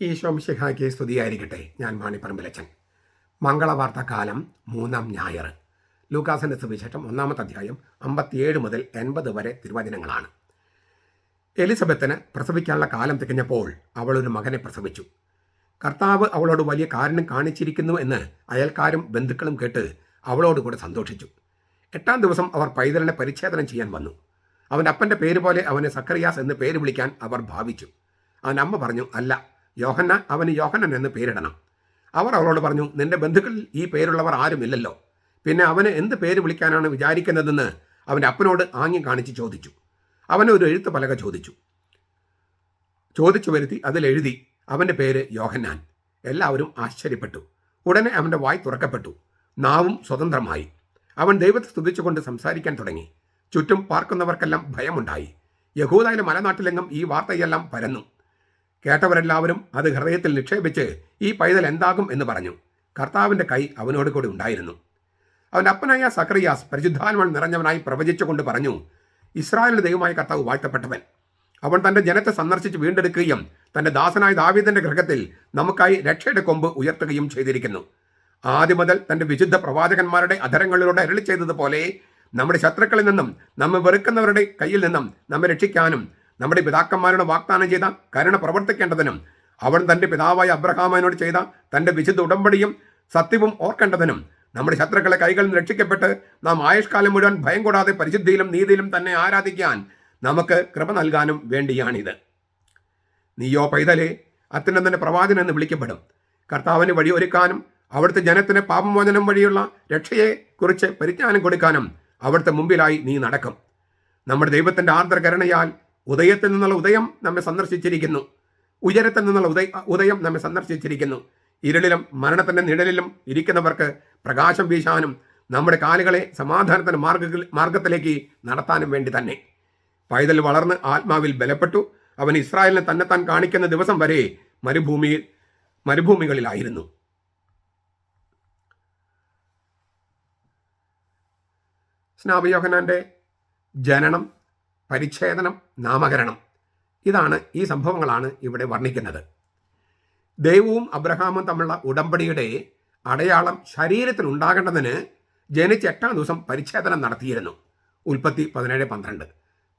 ഈശോംശിഹായ്ക്ക് സ്തുതിയായിരിക്കട്ടെ ഞാൻ മാണിപ്പറമ്പിലച്ചൻ. മംഗളവാർത്ത കാലം മൂന്നാം ഞായർ. ലൂക്കാസിന്റെ സുവിശേഷം ഒന്നാമത്തെ അധ്യായം അമ്പത്തിയേഴ് മുതൽ എൺപത് വരെ തിരുവചനങ്ങളാണ്. എലിസബത്തിന് പ്രസവിക്കാനുള്ള കാലം തികഞ്ഞപ്പോൾ അവൾ ഒരു മകനെ പ്രസവിച്ചു. കർത്താവ് അവളോട് വലിയ കാരണം കാണിച്ചിരിക്കുന്നു എന്ന് അയൽക്കാരും ബന്ധുക്കളും കേട്ട് അവളോട് കൂടെ സന്തോഷിച്ചു. എട്ടാം ദിവസം അവർ പൈതലിനെ പരിച്ഛേദനം ചെയ്യാൻ വന്നു. അവന്റെ അപ്പന്റെ പേര് പോലെ അവനെ സക്കറിയാസ് എന്ന് പേര് വിളിക്കാൻ അവർ ഭാവിച്ചു. അവൻ അമ്മ പറഞ്ഞു അല്ല യോഹന്ന അവന് യോഹന്നൻ എന്ന് പേരിടണം. അവർ അവളോട് പറഞ്ഞു നിന്റെ ബന്ധുക്കളിൽ ഈ പേരുള്ളവർ ആരുമില്ലല്ലോ പിന്നെ അവന് എന്ത് പേര് വിളിക്കാനാണ് വിചാരിക്കുന്നതെന്ന് അവന്റെ അപ്പനോട് ആംഗ്യം കാണിച്ച് ചോദിച്ചു. അവന് ഒരു എഴുത്ത് പലക ചോദിച്ചു. ചോദിച്ചു വരുത്തി അതിലെഴുതി അവന്റെ പേര് യോഹന്നാൻ. എല്ലാവരും ആശ്ചര്യപ്പെട്ടു. ഉടനെ അവന്റെ വായ് തുറക്കപ്പെട്ടു. നാവും സ്വതന്ത്രമായി. അവൻ ദൈവത്തെ സ്തുതിച്ചുകൊണ്ട് സംസാരിക്കാൻ തുടങ്ങി. ചുറ്റും പാർക്കുന്നവർക്കെല്ലാം ഭയമുണ്ടായി. യഹൂദയിലെ മലനാട്ടിലെങ്ങും ഈ വാർത്തയെല്ലാം പരന്നു. കേട്ടവരെല്ലാവരും അത് ഹൃദയത്തിൽ നിക്ഷേപിച്ച് ഈ പൈതൽ എന്താകും എന്ന് പറഞ്ഞു. കർത്താവിന്റെ കൈ അവനോട് കൂടി ഉണ്ടായിരുന്നു. അവന്റെ അപ്പനായ സക്രിയാസ് പരിശുദ്ധാത്മൻ നിറഞ്ഞവനായി പ്രവചിച്ചുകൊണ്ട് പറഞ്ഞു ഇസ്രായേലിന്റെ ദൈവമായ കർത്താവ് വാഴ്ത്തപ്പെട്ടവൻ. അവൻ തന്റെ ജനത്തെ സന്ദർശിച്ച് വീണ്ടെടുക്കുകയും തന്റെ ദാസനായ ദാവീദിന്റെ ഗൃഹത്തിൽ നമുക്കായി രക്ഷയുടെ കൊമ്പ് ഉയർത്തുകയും ചെയ്തിരിക്കുന്നു. ആദ്യം മുതൽ തന്റെ വിശുദ്ധ പ്രവാചകന്മാരുടെ അധരങ്ങളിലൂടെ അരളി ചെയ്തതുപോലെ നമ്മുടെ ശത്രുക്കളിൽ നിന്നും നമ്മെ വെറുക്കുന്നവരുടെ കയ്യിൽ നിന്നും നമ്മെ രക്ഷിക്കാനും നമ്മുടെ പിതാക്കന്മാരോട് വാഗ്ദാനം ചെയ്ത കരുണ പ്രവർത്തിക്കേണ്ടതിനും അവൻ തന്റെ പിതാവായ അബ്രഹാമനോട് ചെയ്ത തന്റെ വിശുദ്ധ ഉടമ്പടിയും സത്യവും ഓർക്കേണ്ടതിനും നമ്മുടെ ശത്രുക്കളെ കൈകളിൽ നിന്ന് രക്ഷിക്കപ്പെട്ട് നാം ആയുഷ്കാലം മുഴുവൻ ഭയം കൂടാതെ പരിശുദ്ധിയിലും നീതിയിലും തന്നെ ആരാധിക്കാൻ നമുക്ക് കൃപ നൽകാനും വേണ്ടിയാണിത്. നീയോ പൈതലെ തന്നെ പ്രവാചകൻ എന്ന് വിളിക്കപ്പെടും. കർത്താവിന് വഴിയൊരുക്കാനും അവിടുത്തെ ജനത്തിന് പാപമോചനം വഴിയുള്ള രക്ഷയെ കുറിച്ച് പരിജ്ഞാനം കൊടുക്കാനും അവിടുത്തെ മുമ്പിലായി നീ നടക്കും. നമ്മുടെ ദൈവത്തിന്റെ ആർദ്രകരുണയാൽ ഉദയത്തിൽ നിന്നുള്ള ഉദയം നമ്മെ സന്ദർശിച്ചിരിക്കുന്നു. ഉയരത്തിൽ നിന്നുള്ള ഉദയ ഉദയം നമ്മെ സന്ദർശിച്ചിരിക്കുന്നു. ഇരുളിലും മരണത്തിന്റെ നിഴലിലും ഇരിക്കുന്നവർക്ക് പ്രകാശം വീശാനും നമ്മുടെ കാലുകളെ സമാധാനത്തിന്റെ മാർഗ മാർഗത്തിലേക്ക് നടത്താനും വേണ്ടി തന്നെ. പൈതൽ വളർന്ന് ആത്മാവിൽ ബലപ്പെട്ടു. അവൻ ഇസ്രായേലിനെ തന്നെത്താൻ കാണിക്കുന്ന ദിവസം വരെ മരുഭൂമിയിൽ മരുഭൂമികളിലായിരുന്നു. സ്നാപയോഹനാന്റെ ജനനം പരിച്ഛേദനം നാമകരണം. ഇതാണ് ഈ സംഭവങ്ങളാണ് ഇവിടെ വർണിക്കുന്നത്. ദൈവവും അബ്രഹാമും തമ്മിലുള്ള ഉടമ്പടിയുടെ അടയാളം ശരീരത്തിൽ ഉണ്ടാകേണ്ടതിന് ജനിച്ച എട്ടാം ദിവസം പരിച്ഛേദനം നടത്തിയിരുന്നു. ഉൽപ്പത്തി പതിനേഴ് പന്ത്രണ്ട്.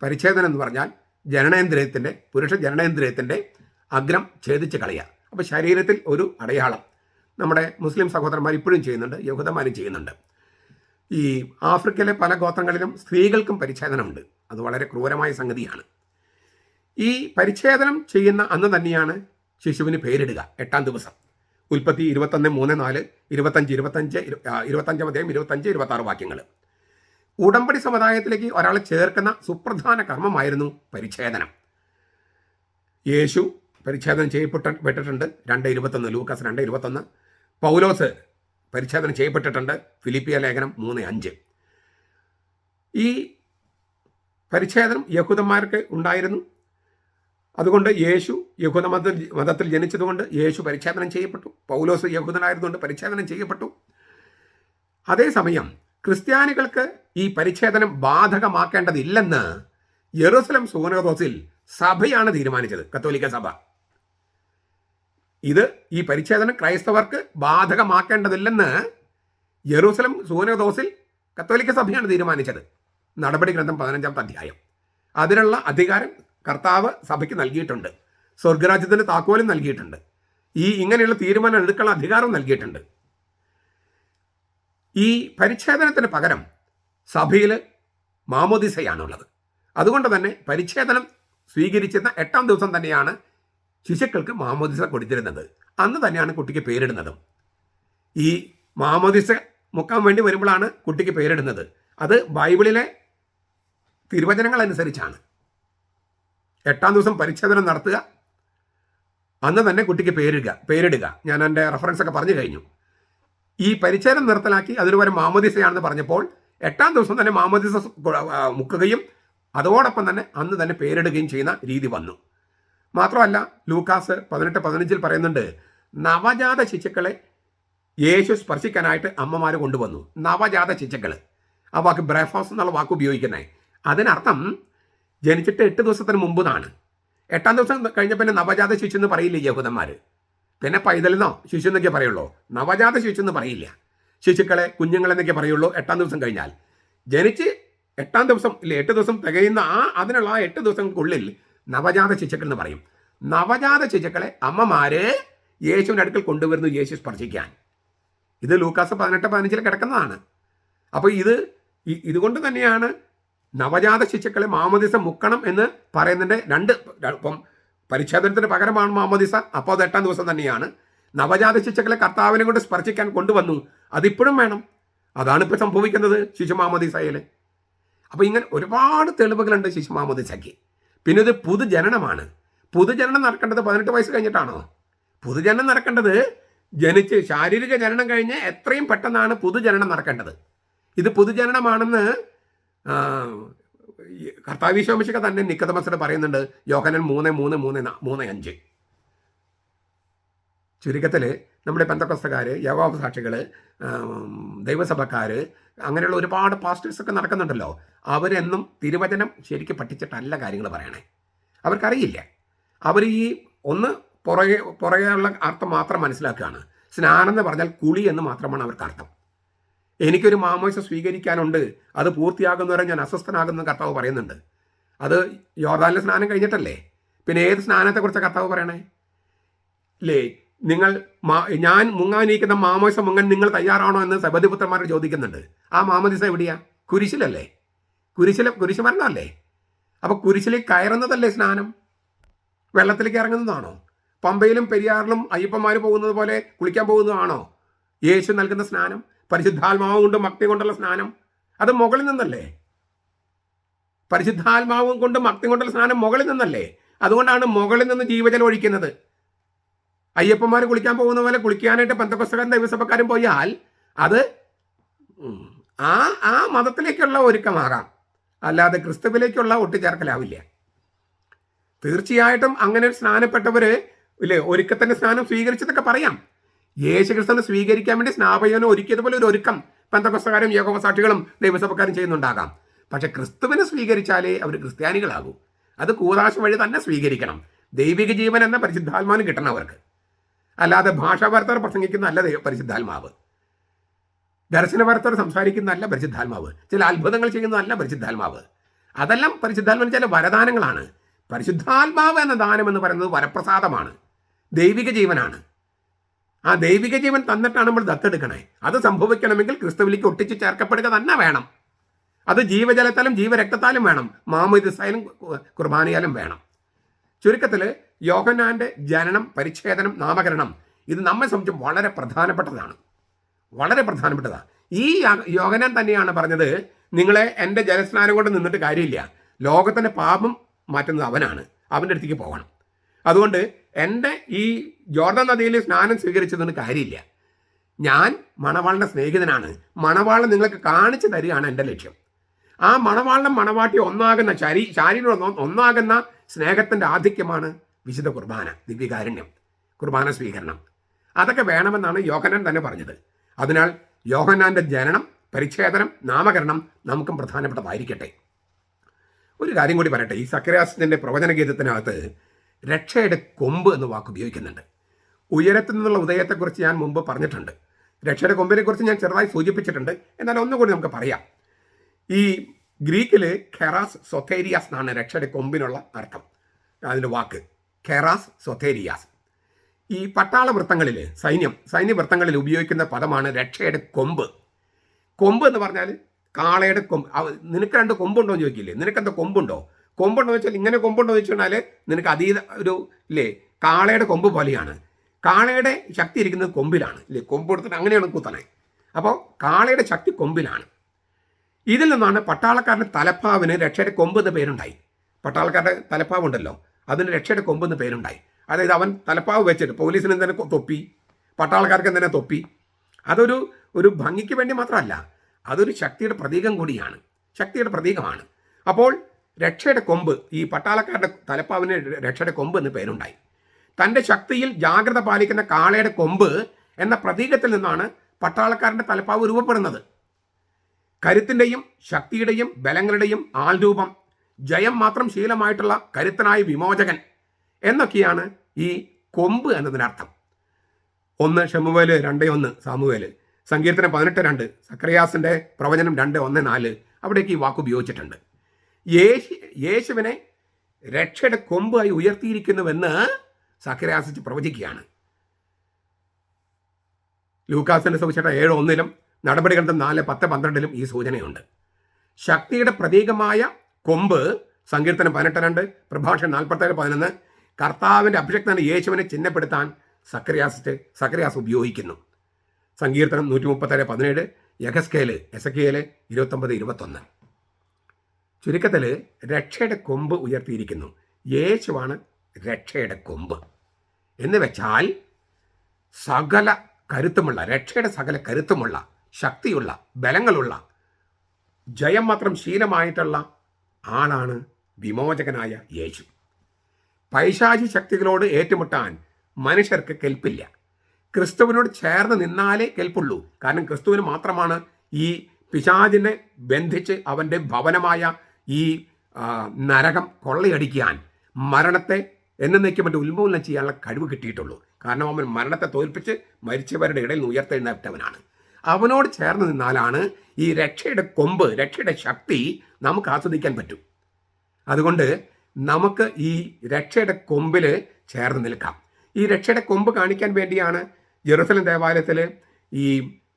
പരിച്ഛേദനം എന്ന് പറഞ്ഞാൽ ജനനേന്ദ്രിയത്തിന്റെ പുരുഷ ജനനേന്ദ്രിയത്തിന്റെ അഗ്രം ഛേദിച്ച് കളയുക. അപ്പോൾ ശരീരത്തിൽ ഒരു അടയാളം. നമ്മുടെ മുസ്ലിം സഹോദരന്മാർ ഇപ്പോഴും ചെയ്യുന്നുണ്ട് യഹൂദന്മാരും ചെയ്യുന്നുണ്ട്. ഈ ആഫ്രിക്കയിലെ പല ഗോത്രങ്ങളിലും സ്ത്രീകൾക്കും പരിച്ഛേദനമുണ്ട്. അത് വളരെ ക്രൂരമായ സംഗതിയാണ്. ഈ പരിച്ഛേദനം ചെയ്യുന്ന അന്ന് തന്നെയാണ് ശിശുവിന് പേരിടുക എട്ടാം ദിവസം. ഉൽപ്പത്തി ഇരുപത്തൊന്ന് മൂന്ന് നാല് ഇരുപത്തഞ്ച് ഇരുപത്തഞ്ച് ഇരുപത്തഞ്ചാം അധ്യായം ഇരുപത്തഞ്ച് ഇരുപത്തി ആറ് വാക്യങ്ങൾ ഉടമ്പടി സമുദായത്തിലേക്ക് ഒരാളെ ചേർക്കുന്ന സുപ്രധാന കർമ്മമായിരുന്നു പരിച്ഛേദനം. യേശു പരിച്ഛേദനം ചെയ്യപ്പെട്ടിട്ടുണ്ട് രണ്ട് ഇരുപത്തൊന്ന് ലൂക്കസ് രണ്ട് ഇരുപത്തൊന്ന്. പൗലോസ് പരിച്ഛേദനം ചെയ്യപ്പെട്ടിട്ടുണ്ട്. ഫിലിപ്പിയ ലേഖനം മൂന്ന് അഞ്ച്. ഈ പരിച്ഛേദനം യഹൂദന്മാർക്ക് ഉണ്ടായിരുന്നു. അതുകൊണ്ട് യേശു യഹൂദ മത മതത്തിൽ ജനിച്ചതുകൊണ്ട് യേശു പരിച്ഛേദനം ചെയ്യപ്പെട്ടു. പൗലോസ് യഹൂദനായതുകൊണ്ട് പരിച്ഛേദനം ചെയ്യപ്പെട്ടു. അതേസമയം ക്രിസ്ത്യാനികൾക്ക് ഈ പരിച്ഛേദനം ബാധകമാക്കേണ്ടതില്ലെന്ന് യെറൂസലം സൂനോദോസിൽ സഭയാണ് തീരുമാനിച്ചത് കത്തോലിക്ക സഭ. ഇത് ഈ പരിച്ഛേദനം ക്രൈസ്തവർക്ക് ബാധകമാക്കേണ്ടതില്ലെന്ന് യെറൂസലം സൂനോദോസിൽ കത്തോലിക്ക സഭയാണ് തീരുമാനിച്ചത്. നടപടി ഗ്രന്ഥം പതിനഞ്ചാമത്തെ അധ്യായം. അതിനുള്ള അധികാരം കർത്താവ് സഭയ്ക്ക് നൽകിയിട്ടുണ്ട്. സ്വർഗരാജ്യത്തിന്റെ താക്കോലും നൽകിയിട്ടുണ്ട്. ഈ ഇങ്ങനെയുള്ള തീരുമാനം എടുക്കാനുള്ള അധികാരം നൽകിയിട്ടുണ്ട്. ഈ പരിച്ഛേദനത്തിന് പകരം സഭയിൽ മാമോദിസയാണുള്ളത്. അതുകൊണ്ട് തന്നെ പരിച്ഛേദനം സ്വീകരിച്ചിരുന്ന എട്ടാം ദിവസം തന്നെയാണ് ശിശുക്കൾക്ക് മാമോദിസ കൊടുത്തിരുന്നത്. അന്ന് തന്നെയാണ് കുട്ടിക്ക് പേരിടുന്നതും. ഈ മാമോദിസ മുക്കാൻ വേണ്ടി വരുമ്പോഴാണ് കുട്ടിക്ക് പേരിടുന്നത്. അത് ബൈബിളിലെ തിരുവചനങ്ങൾ അനുസരിച്ചാണ് എട്ടാം ദിവസം പരിച്ഛേദനം നടത്തുക. അന്ന് തന്നെ കുട്ടിക്ക് പേരിടുക പേരിടുക. ഞാൻ എന്റെ റെഫറൻസ് ഒക്കെ പറഞ്ഞു കഴിഞ്ഞു. ഈ പരിച്ഛേദം നിർത്തലാക്കി അതിന് വരെ മാമോദിസയാണെന്ന് പറഞ്ഞപ്പോൾ എട്ടാം ദിവസം തന്നെ മാമോദിസ മുക്കുകയും അതോടൊപ്പം തന്നെ അന്ന് തന്നെ പേരിടുകയും ചെയ്യുന്ന രീതി വന്നു. മാത്രമല്ല ലൂക്കാസ് പതിനെട്ട് പതിനഞ്ചിൽ പറയുന്നുണ്ട് നവജാത ശിശുക്കളെ യേശു സ്പർശിക്കാനായിട്ട് അമ്മമാർ കൊണ്ടുവന്നു. നവജാത ശിശുക്കൾ ആ വാക്ക് ബ്രേക്ക്ഫാസ്റ്റ് എന്നുള്ള വാക്ക് ഉപയോഗിക്കുന്നത് അതിനർത്ഥം ജനിച്ചിട്ട് എട്ട് ദിവസത്തിന് മുമ്പ് എന്നാണ് എട്ടാം ദിവസം കഴിഞ്ഞ പിന്നെ നവജാത ശിശു എന്ന് പറയില്ല യഹൂദന്മാർ പിന്നെ പൈതലെന്നോ ശിശു എന്നൊക്കെ പറയുള്ളൂ. നവജാത ശിശു എന്ന് പറയില്ല. ശിശുക്കളെ കുഞ്ഞുങ്ങളെന്നൊക്കെ പറയുള്ളൂ എട്ടാം ദിവസം കഴിഞ്ഞാൽ. ജനിച്ച് എട്ടാം ദിവസം ഇല്ല എട്ട് ദിവസം തികയുന്ന ആ അതിനുള്ള ആ എട്ട് ദിവസങ്ങൾക്കുള്ളിൽ നവജാത ശിശുക്കൾ എന്ന് പറയും. നവജാത ശിശുക്കളെ അമ്മമാരെ യേശുവിന്റെ അടുക്കൽ കൊണ്ടുവരുന്നു യേശു സ്പർശിക്കാൻ. ഇത് ലൂക്കാസ് പതിനെട്ട് പതിനഞ്ചിൽ കിടക്കുന്നതാണ്. അപ്പോൾ ഇത് ഇതുകൊണ്ട് തന്നെയാണ് നവജാത ശിശുക്കളെ മാമദിസ മുക്കണം എന്ന് പറയുന്നതിന്റെ രണ്ട് ഇപ്പം പരിച്ഛേദനത്തിന് പകരമാണ് മാമദിസ. അപ്പോൾ അത് എട്ടാം ദിവസം തന്നെയാണ്. നവജാത ശിശുക്കളെ കർത്താവിനെ കൊണ്ട് സ്പർശിക്കാൻ കൊണ്ടുവന്നു. അതിപ്പോഴും വേണം. അതാണ് ഇപ്പോൾ സംഭവിക്കുന്നത് ശിശു മാമോദിസയിൽ അപ്പോൾ ഇങ്ങനെ ഒരുപാട് തെളിവുകളുണ്ട് ശിശു മാമോദിസയ്ക്ക്. പിന്നെ ഇത് പുതുജനനമാണ്. പുതുജനനം നടക്കേണ്ടത് പതിനെട്ട് വയസ്സ് കഴിഞ്ഞിട്ടാണോ? പുതുജനനം നടക്കേണ്ടത് ജനിച്ച് ശാരീരിക ജനനം കഴിഞ്ഞ് എത്രയും പെട്ടെന്നാണ് പുതുജനനം നടക്കേണ്ടത്. ഇത് പുതുജനനമാണെന്ന് കർത്താവിശ്വമിശക തന്നെ നിക്കതമസോട് പറയുന്നുണ്ട്. യോഹനൻ മൂന്ന് മൂന്ന് മൂന്ന് മൂന്ന് അഞ്ച്. ചുരുക്കത്തിൽ നമ്മുടെ പെന്തക്കസ്തക്കാർ യോഗോപ സാക്ഷികൾ ദൈവസഭക്കാർ അങ്ങനെയുള്ള ഒരുപാട് പാസ്റ്റേഴ്സൊക്കെ നടക്കുന്നുണ്ടല്ലോ. അവരെന്നും തിരുവചനം ശരിക്കും പഠിച്ചിട്ടല്ല കാര്യങ്ങൾ പറയണേ. അവർക്കറിയില്ല. അവർ ഈ ഒന്ന് പുറകെ പുറകെയുള്ള അർത്ഥം മാത്രം മനസ്സിലാക്കുകയാണ്. സ്നാനം എന്ന് പറഞ്ഞാൽ കുളി എന്ന് മാത്രമാണ് അവർക്ക് അർത്ഥം എനിക്കൊരു മാമോയിസ സ്വീകരിക്കാനുണ്ട്. അത് പൂർത്തിയാകുന്നവരെ ഞാൻ അസ്വസ്ഥനാകുന്ന കർത്താവ് പറയുന്നുണ്ട്. അത് യോർദാനിലെ സ്നാനം കഴിഞ്ഞിട്ടല്ലേ? പിന്നെ ഏത് സ്നാനത്തെക്കുറിച്ച് കർത്താവ് പറയണേ? ലേ നിങ്ങൾ ഞാൻ മുങ്ങാനിരിക്കുന്ന മാമോയിസം മുങ്ങൻ നിങ്ങൾ തയ്യാറാണോ എന്ന് സബദിപുത്രന്മാർ ചോദിക്കുന്നുണ്ട്. ആ മാമോദിസ എവിടെയാ? കുരിശിലല്ലേ? കുരിശിലെ കുരിശ് മരണമല്ലേ അപ്പോൾ കുരിശിലെ കയറുന്നതല്ലേ സ്നാനം? വെള്ളത്തിലേക്ക് ഇറങ്ങുന്നതാണോ? പമ്പയിലും പെരിയാറിലും അയ്യപ്പന്മാർ പോകുന്നത് പോലെ കുളിക്കാൻ പോകുന്നതാണോ? യേശു നൽകുന്ന സ്നാനം? പരിശുദ്ധാത്മാവ് കൊണ്ടും ഭക്തി കൊണ്ടുള്ള സ്നാനം. അത് മുകളിൽ നിന്നല്ലേ? പരിശുദ്ധാത്മാവും കൊണ്ടും ഭക്തി കൊണ്ടുള്ള സ്നാനം മുകളിൽ നിന്നല്ലേ? അതുകൊണ്ടാണ് മുകളിൽ നിന്ന് ജീവജലം ഒഴിക്കുന്നത്. അയ്യപ്പന്മാർ കുളിക്കാൻ പോകുന്ന പോലെ കുളിക്കാനായിട്ട് പന്തക്കൊസ്തകാരൻ ദൈവസഭക്കാരും പോയാൽ അത് ആ ആ മതത്തിലേക്കുള്ള ഒരുക്കമാകാം. അല്ലാതെ ക്രിസ്തുവിലേക്കുള്ള ഒട്ടിച്ചേർക്കലാവില്ല തീർച്ചയായിട്ടും അങ്ങനെ സ്നാനപ്പെട്ടവര് ഇല്ലേ ഒരുക്കത്തിന്റെ സ്നാനം സ്വീകരിച്ചതൊക്കെ പറയാം. യേശു ക്രിസ്തുവിനെ സ്വീകരിക്കാൻ വേണ്ടി സ്നാപയോനെ ഒരുക്കിയതുപോലെ ഒരു ഒരുക്കം പന്തപുസ്തകാരും യോഗസാക്ഷികളും ദൈവസഭക്കാരും ചെയ്യുന്നുണ്ടാകാം. പക്ഷെ ക്രിസ്തുവിനെ സ്വീകരിച്ചാലേ അവർ ക്രിസ്ത്യാനികളാകൂ. അത് കൂതാശ വഴി തന്നെ സ്വീകരിക്കണം. ദൈവിക ജീവൻ എന്ന പരിശുദ്ധാത്മാവിന് കിട്ടണം അവർക്ക്. അല്ലാതെ ഭാഷാവർത്തർ പ്രസംഗിക്കുന്ന അല്ല പരിശുദ്ധാത്മാവ്. ദർശനവർത്തർ സംസാരിക്കുന്ന അല്ല പരിശുദ്ധാത്മാവ്. ചില അത്ഭുതങ്ങൾ ചെയ്യുന്ന അല്ല പരിശുദ്ധാത്മാവ്. അതെല്ലാം പരിശുദ്ധാത്മാവിന് ചില വരദാനങ്ങളാണ്. പരിശുദ്ധാത്മാവ് എന്ന ദാനം എന്ന് പറയുന്നത് വരപ്രസാദമാണ്. ദൈവിക ജീവനാണ്. ആ ദൈവിക ജീവൻ തന്നിട്ടാണ് നമ്മൾ ദത്തെടുക്കണേ. അത് സംഭവിക്കണമെങ്കിൽ ക്രിസ്തുവിലേക്ക് ഒട്ടിച്ചു ചേർക്കപ്പെടുക തന്നെ വേണം. അത് ജീവജലത്താലും ജീവരക്തത്താലും വേണം. മാമോദിസായാലും കുർബാനയാലും വേണം. ചുരുക്കത്തിൽ യോഹനാന്റെ ജനനം പരിച്ഛേദനം നാമകരണം ഇത് നമ്മെ സംബന്ധിച്ച് വളരെ പ്രധാനപ്പെട്ടതാണ്. വളരെ പ്രധാനപ്പെട്ടതാണ് ഈ യോഗനാൻ തന്നെയാണ് പറഞ്ഞത് നിങ്ങളെ എന്റെ ജലസ്നാനം കൊണ്ട് നിന്നിട്ട് കാര്യമില്ല. ലോകത്തിന്റെ പാപം മാറ്റുന്നത് അവനാണ്. അവന്റെ അടുത്തേക്ക് പോകണം. അതുകൊണ്ട് എന്റെ ഈ ജോർദൻ നദിയിൽ സ്നാനം സ്വീകരിച്ചതിന് കാര്യമില്ല. ഞാൻ മണവാളിന്റെ സ്നേഹിതനാണ്. മണവാളൻ നിങ്ങൾക്ക് കാണിച്ചു തരികയാണ് എന്റെ ലക്ഷ്യം. ആ മണവാളിനും മണവാട്ടി ഒന്നാകുന്ന ശരീ ശാരീരം ഒന്നാകുന്ന സ്നേഹത്തിന്റെ ആധിക്യമാണ് വിശുദ്ധ കുർബാന ദിവ്യകാരുണ്യം കുർബാന സ്വീകരണം. അതൊക്കെ വേണമെന്നാണ് യോഹനാൻ തന്നെ പറഞ്ഞത്. അതിനാൽ യോഹനാന്റെ ജനനം പരിച്ഛേദനം നാമകരണം നമുക്കും പ്രധാനപ്പെട്ടതായിരിക്കട്ടെ. ഒരു കാര്യം കൂടി പറയട്ടെ. ഈ സക്രയാസിന്റെ പ്രവചന ഗീതത്തിനകത്ത് രക്ഷയുടെ കൊമ്പ് എന്ന വാക്ക് ഉപയോഗിക്കുന്നുണ്ട്. ഉയരത്തിൽ നിന്നുള്ള ഉദയത്തെക്കുറിച്ച് ഞാൻ മുമ്പ് പറഞ്ഞിട്ടുണ്ട്. രക്ഷയുടെ കൊമ്പിനെ കുറിച്ച് ഞാൻ ചെറുതായി സൂചിപ്പിച്ചിട്ടുണ്ട്. എന്നാൽ ഒന്നുകൂടി നമുക്ക് പറയാം. ഈ ഗ്രീക്കിൽ ഖെറാസ് സൊത്തേരിയാസ് എന്നാണ് രക്ഷയുടെ കൊമ്പിനുള്ള അർത്ഥം. അതിന്റെ വാക്ക്. ഖെറാസ് സൊത്തേരിയാസ് ഈ പട്ടാള വൃത്തങ്ങളിൽ സൈന്യം സൈന്യവൃത്തങ്ങളിൽ ഉപയോഗിക്കുന്ന പദമാണ് രക്ഷയുടെ കൊമ്പ്. കൊമ്പ് എന്ന് പറഞ്ഞാൽ കാളയുടെ കൊമ്പ്. നിനക്ക് രണ്ട് കൊമ്പുണ്ടോ എന്ന് ചോദിക്കില്ലേ? നിനക്കെന്താ കൊമ്പുണ്ടോ? കൊമ്പുണ്ടോ വെച്ചാൽ ഇങ്ങനെ കൊമ്പുണ്ടോ എന്ന് വെച്ചാൽ നിനക്ക് അതീത ഒരു ഇല്ലേ? കാളയുടെ കൊമ്പ് പോലെയാണ്. കാളയുടെ ശക്തി ഇരിക്കുന്നത് കൊമ്പിലാണ്. ഇല്ലേ? കൊമ്പ് എടുത്തിട്ട് അങ്ങനെയാണ് കുത്തണേ. അപ്പോൾ കാളയുടെ ശക്തി കൊമ്പിലാണ്. ഇതിൽ നിന്നാണ് പട്ടാളക്കാരന്റെ തലപ്പാവിന് രക്ഷയുടെ കൊമ്പ് എന്ന് പേരുണ്ടായി. പട്ടാളക്കാരുടെ തലപ്പാവുണ്ടല്ലോ അതിന് രക്ഷയുടെ കൊമ്പ് എന്ന് പേരുണ്ടായി. അതായത് അവൻ തലപ്പാവ് വെച്ചിട്ട് പോലീസിന് തന്നെ തൊപ്പി. പട്ടാളക്കാർക്ക് തന്നെ തൊപ്പി. അതൊരു ഒരു ഭംഗിക്ക് വേണ്ടി മാത്രമല്ല അതൊരു ശക്തിയുടെ പ്രതീകം കൂടിയാണ്. ശക്തിയുടെ പ്രതീകമാണ്. അപ്പോൾ രക്ഷയുടെ കൊമ്പ് ഈ പട്ടാളക്കാരുടെ തലപ്പാവിന് രക്ഷയുടെ കൊമ്പ് എന്ന് പേരുണ്ടായി. തന്റെ ശക്തിയിൽ ജാഗ്രത പാലിക്കുന്ന കാളയുടെ കൊമ്പ് എന്ന പ്രതീകത്തിൽ നിന്നാണ് പട്ടാളക്കാരന്റെ തലപ്പാവ് രൂപപ്പെടുന്നത്. കരുത്തിന്റെയും ശക്തിയുടെയും ബലങ്ങളുടെയും ആൾരൂപം ജയം മാത്രം ശീലമായിട്ടുള്ള കരുത്തനായ വിമോചകൻ എന്നൊക്കെയാണ് ഈ കൊമ്പ് എന്നതിനർത്ഥം. ഒന്ന് ഷമുവേൽ രണ്ട് ഒന്ന് സാമുവേൽ. സങ്കീർത്തനം പതിനെട്ട് രണ്ട് സക്രയാസിന്റെ പ്രവചനം രണ്ട് ഒന്ന് നാല് അവിടേക്ക് ഈ വാക്ക് ഉപയോഗിച്ചിട്ടുണ്ട് യേശു യേശുവിനെ രക്ഷയുടെ കൊമ്പായി ഉയർത്തിയിരിക്കുന്നുവെന്ന് സഖരാസിച്ച് പ്രവചിക്കുകയാണ്. ലൂക്കാസിന്റെ സുവിശേഷം ഏഴ് ഒന്നിലും നടപടികളുടെ നാല് പത്ത് പന്ത്രണ്ടിലും ഈ സൂചനയുണ്ട്. ശക്തിയുടെ പ്രതീകമായ കൊമ്പ് സങ്കീർത്തനം പതിനെട്ട് രണ്ട് പ്രഭാഷണം നാൽപ്പത്തേഴ് പതിനൊന്ന് കർത്താവിന്റെ അഭിഷക്തനായ യേശുവിനെ ചിഹ്നപ്പെടുത്താൻ സക്രിയാസ് സക്രിയാസ് ഉപയോഗിക്കുന്നു. സങ്കീർത്തനം നൂറ്റി മുപ്പത്തേഴ് പതിനേഴ് യഗസ്കേൽ എസക്കേൽ ഇരുപത്തൊമ്പത് ഇരുപത്തൊന്ന്. ചുരുക്കത്തിൽ രക്ഷയുടെ കൊമ്പ് ഉയർത്തിയിരിക്കുന്നു. യേശുവാണ് രക്ഷയുടെ കൊമ്പ്. എന്ന് വെച്ചാൽ സകല കരുത്തുമുള്ള രക്ഷയുടെ സകല കരുത്തുമുള്ള ശക്തിയുള്ള ബലങ്ങളുള്ള ജയം മാത്രം ശീലമായിട്ടുള്ള ആളാണ് വിമോചകനായ യേശു. പൈശാചി ശക്തികളോട് ഏറ്റുമുട്ടാൻ മനുഷ്യർക്ക് കെൽപ്പില്ല. ക്രിസ്തുവിനോട് ചേർന്ന് നിന്നാലേ കെൽപ്പുള്ളൂ. കാരണം ക്രിസ്തുവിന് മാത്രമാണ് ഈ പിശാചിനെ ബന്ധിച്ച് അവന്റെ ഭവനമായ ഈ നരകം കൊള്ളയടിക്കാൻ മരണത്തെ എന്നേക്കും മറ്റു ഉന്മൂലനം ചെയ്യാനുള്ള കഴിവ് കിട്ടിയിട്ടുള്ളൂ. കാരണം അവൻ മരണത്തെ തോൽപ്പിച്ച് മരിച്ചവരുടെ ഇടയിൽ നിന്ന് ഉയർത്തെഴുന്നേറ്റവനാണ്. അവനോട് ചേർന്ന് നിന്നാലാണ് ഈ രക്ഷയുടെ കൊമ്പ് രക്ഷയുടെ ശക്തി നമുക്ക് ആസ്വദിക്കാൻ പറ്റും. അതുകൊണ്ട് നമുക്ക് ഈ രക്ഷയുടെ കൊമ്പിൽ ചേർന്ന് നിൽക്കാം. ഈ രക്ഷയുടെ കൊമ്പ് കാണിക്കാൻ വേണ്ടിയാണ് ജെറുസലം ദേവാലയത്തിൽ ഈ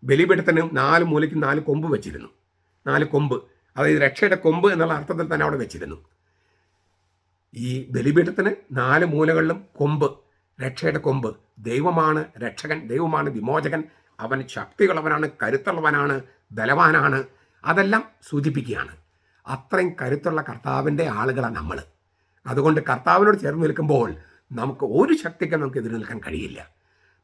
ബലിപീഠത്തിന് നാല് മൂലയ്ക്ക് നാല് കൊമ്പ് വെച്ചിരുന്നു. നാല് കൊമ്പ്. അതായത് രക്ഷയുടെ കൊമ്പ് എന്നുള്ള അർത്ഥത്തിൽ തന്നെ അവിടെ വെച്ചിരുന്നു. ഈ ബലിപീഠത്തിന് നാല് മൂലകളിലും കൊമ്പ് രക്ഷയുടെ കൊമ്പ്. ദൈവമാണ് രക്ഷകൻ ദൈവമാണ് വിമോചകൻ. അവൻ ശക്തിയുള്ളവനാണ് കരുത്തുള്ളവനാണ് ബലവാനാണ്. അതെല്ലാം സൂചിപ്പിക്കുകയാണ്. അത്രയും കരുത്തുള്ള കർത്താവിന്റെ ആളുകളാണ് നമ്മൾ. അതുകൊണ്ട് കർത്താവിനോട് ചേർന്ന് നിൽക്കുമ്പോൾ നമുക്ക് ഒരു ശക്തിക്കും നമുക്ക് എതിര് നിൽക്കാൻ കഴിയില്ല.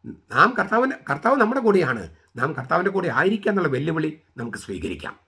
നാം കർത്താവിന്റെ കർത്താവ് നമ്മുടെ കൂടെയാണ്. നാം കർത്താവിന്റെ കൂടെ ആയിരിക്കുക എന്നുള്ള വെല്ലുവിളി നമുക്ക് സ്വീകരിക്കാം.